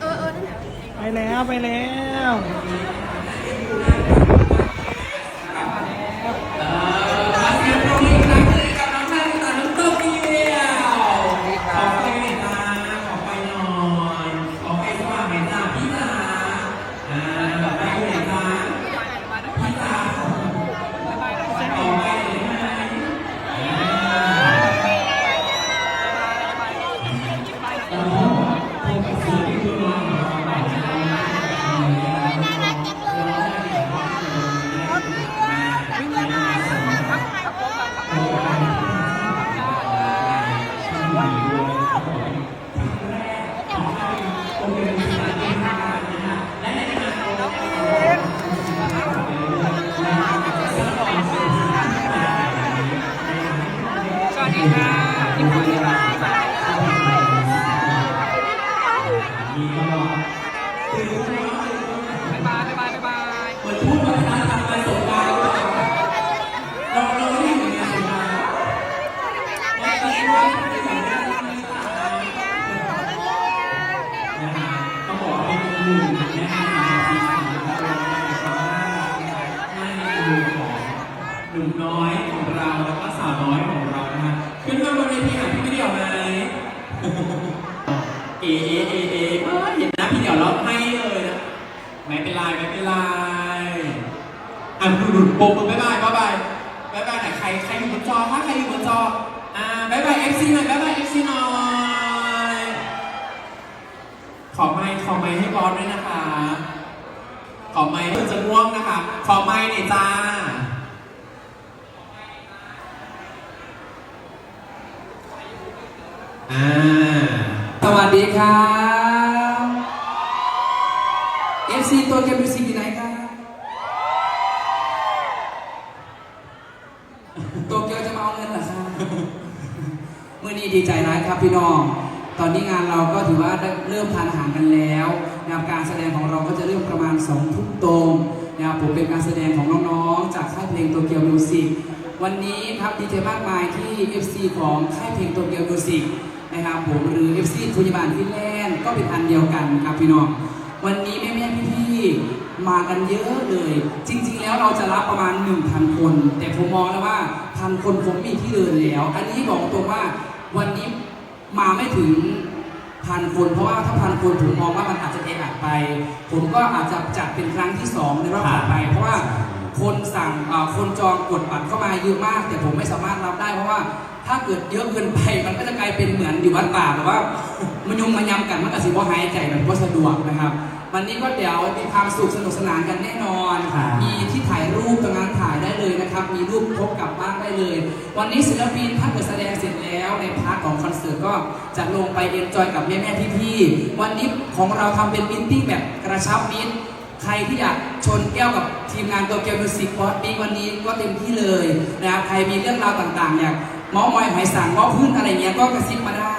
เออเออนั่นแหละไปแล้วไปแล้วมเสียงปรบมืออีกครั้งหนึ่งกับน้องนา เหมือนพูดวัฒนธรรมการสงกรานต์หรือเปล่าเราเราไม่ได้อยู่ในสงกานเราตอนนี้ว่าที่สามารถทำได้นต้องบอกว่าเป็นหนึ่งในแม่ทีมทีมของเราในความน่ารักนะครับน่าเอ็นดูของหนุ่มน้อยของเราแล้วก็สาวน้อยของเรานะฮะขึ้นมาบนเวทีหาพี่ไม่เดี่ยวไหมเอเอเอเอเอ้ยเห็นน้าพี่เดี่ยวแล้วให้เลย ไม่เป็นไรไม่เป็นไรอะหลุดโบกมือบายบายบายบายบายบายไหนใครใครอยู่บนจอถ้าใครอยู่บนจออ่าบายบายเอฟซีหน่อยบายบายเอฟซีหน่อยขอไมค์ขอไมค์ให้บอสด้วยนะคะ ขอไมค์เพื่อจะง่วงนะคะ ขอไมค์หน่อยจ้าอ่าสวัสดีครั บ FC ตัวเกมมิวสิกอยู่ไหนครับตัวเกียวจะมาเอาเงินเหรอครับเมื่อนี้ดีใจนะครับพี่น้อง ตอนนี้งานเราก็ถือว่าเริ่มทานอาหารกันแล้วนะครับการแสดงของเราก็จะเริ่มประมาณ2องทุ่มตรงนะครับผมเป็นการแสดงของน้องๆ จากค่ายเพลงโตเกียวมิวสิกวันนี้ครับดีใจมากมายที่ FC ของค่ายเพลงโตเกียวมิวสิกนะครับผมหรือ FC คุยบานฟินแลนด์ก็เป็นอันเดียวกันครับพี่น้อง วันนี้แม่ แม่พี่มากันเยอะเลย จริง ๆ แล้วเราจะรับประมาณ 1,000 คน แต่ผมมองแล้วว่าพันคนผมมีที่เดินแล้ว อันนี้บอกตรงว่าวันนี้มาไม่ถึงพันคนเพราะว่าถ้าพันคนผมมองว่ามันอาจจะเอะอัดไป ผมก็อาจจะจัดเป็นครั้งที่สองในรอบถัดไป เพราะว่าคนสั่งคนจองกดบัตรเข้ามาเยอะมาก แต่ผมไม่สามารถรับได้เพราะว่าถ้าเกิดเยอะเกินไปมันก็จะกลายเป็นเหมือนอยู่วัดป่าแบบว่ามันยุงมันยำกันมันก็สิว่าหายใจมันก็สะดวกนะครับ วันนี้ก็เดี๋ยวมีความสุขสนุกสนานกันแน่นอน ครับ มีที่ถ่ายรูปตรงนั้นถ่ายได้เลยนะครับ มีรูปพกกลับบ้านได้เลย วันนี้ศิลปินถ้าเกิดแสดงเสร็จแล้วในพาร์ทของคอนเสิร์ตก็จะลงไปเอนจอยกับแม่แม่ๆพี่ๆวันนี้ของเราทำเป็นมิทติ้งแบบกระชับมิตร ใครที่อยากชนแก้วกับทีมงานตัวเกียวมิวสิกบอสบิ๊กวันนี้ก็เต็มที่เลยนะครับใครมีเรื่องราวต่างๆอยากเมาส์มอยหายสั่งเมาส์พื้นอะไรเงี้ยก็กระซิบมาได้